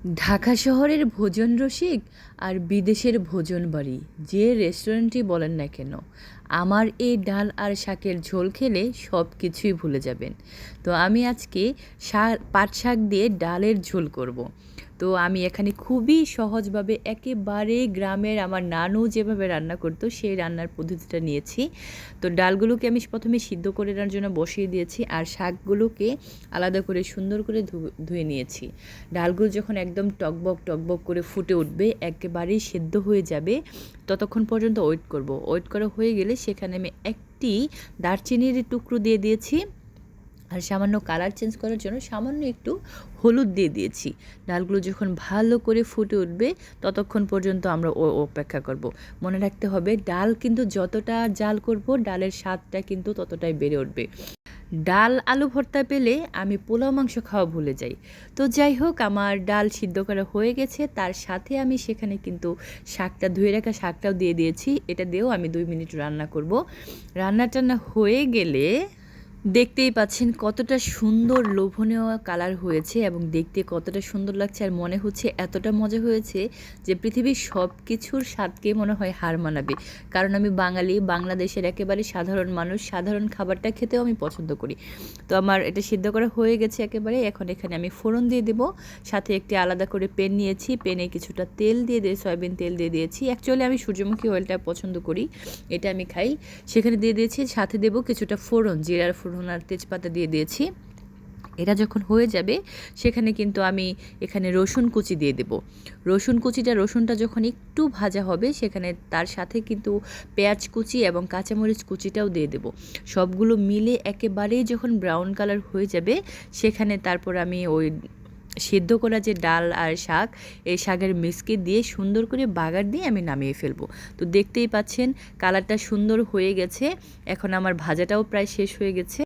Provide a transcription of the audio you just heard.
ঢাকা শহরের ভোজন রসিক আর বিদেশের ভোজন বাড়ি যে রেস্টুরেন্টই বলেন না কেন, আমার এই ডাল আর শাকের ঝোল খেলে সব কিছুই ভুলে যাবেন তো আমি আজকে শাক, পাট শাক দিয়ে ডালের ঝোল করব। তো আমি এখানে খুবই সহজভাবে একেবারে গ্রামের আমার নানু যেভাবে রান্না করতো, সেই রান্নার পদ্ধতিটা নিয়েছি। তো ডালগুলোকে আমি প্রথমে সিদ্ধ করে নেওয়ার জন্য বসিয়ে দিয়েছি আর শাকগুলোকে আলাদা করে সুন্দর করে ধুয়ে নিয়েছি। ডালগুলো যখন একদম টকবক টকবক করে ফুটে উঠবে, একেবারেই সেদ্ধ হয়ে যাবে, ততক্ষণ পর্যন্ত ওয়েট করব। ওয়েট করা হয়ে গেলে সেখানে আমি একটি দারচিনির টুকরো দিয়ে দিয়েছি। আর সামান্য কালার চেঞ্জ করার জন্য সামান্য একটু হলুদ দিয়ে দিয়েছি। ডালগুলো যখন ভালো করে ফুটে উঠবে, ততক্ষণ পর্যন্ত আমরা ও অপেক্ষা করব। মনে রাখতে হবে, ডাল কিন্তু যতটা জাল করব, ডালের স্বাদটা কিন্তু ততটাই বেড়ে উঠবে। ডাল আলু ভর্তা পেলে আমি পোলাও মাংস খাওয়া ভুলে যাই। তো যাই হোক, আমার ডাল সিদ্ধ করা হয়ে গেছে। তার সাথে আমি সেখানে কিন্তু শাকটা ধুয়ে রাখা শাকটাও দিয়ে দিয়েছি। এটা দিয়েও আমি দুই মিনিট রান্না করব। রান্না টান্না হয়ে গেলে দেখতেই পাচ্ছেন কতটা সুন্দর লোভনীয় কালার হয়েছে এবং দেখতে কতটা সুন্দর লাগছে আর মনে হচ্ছে এতটা মজা হয়েছে যে পৃথিবীর সব কিছুর স্বাদকে মনে হয় হার মানাবে। কারণ আমি বাঙালি, বাংলাদেশের একেবারে সাধারণ মানুষ, সাধারণ খাবারটা খেতেও আমি পছন্দ করি। তো আমার এটা সিদ্ধ করা হয়ে গেছে একেবারে। এখন এখানে আমি ফোড়ন দিয়ে দেবো। সাথে একটি আলাদা করে পেন নিয়েছি। পেনে কিছুটা তেল দিয়ে দিয়ে, সয়াবিন তেল দিয়ে দিয়েছি। অ্যাকচুয়ালি আমি সূর্যমুখী অয়েলটা পছন্দ করি। এটা আমি খাই। সেখানে দিয়ে দিয়েছি। সাথে দেবো কিছুটা ফোড়ন, জিরার ফোড়ন আর তেজপাতা দিয়ে দিয়েছি। এটা যখন হয়ে যাবে, সেখানে কিন্তু আমি এখানে রসুন কুচি দিয়ে দেব। রসুন কুচিটা, রসুনটা যখন একটু ভাজা হবে, সেখানে তার সাথে কিন্তু পেঁয়াজ কুচি এবং কাঁচামরিচ কুচিটাও দিয়ে দেব। সবগুলো মিলে একেবারেই যখন ব্রাউন কালার হয়ে যাবে, সেখানে তারপর আমি ওই সেদ্ধ করা যে ডাল আর শাক, এই শাকের মিসকে দিয়ে সুন্দর করে বাগার দিয়ে আমি নামিয়ে ফেলব। তো দেখতেই পাচ্ছেন, কালারটা সুন্দর হয়ে গেছে। এখন আমার ভাজাটাও প্রায় শেষ হয়ে গেছে।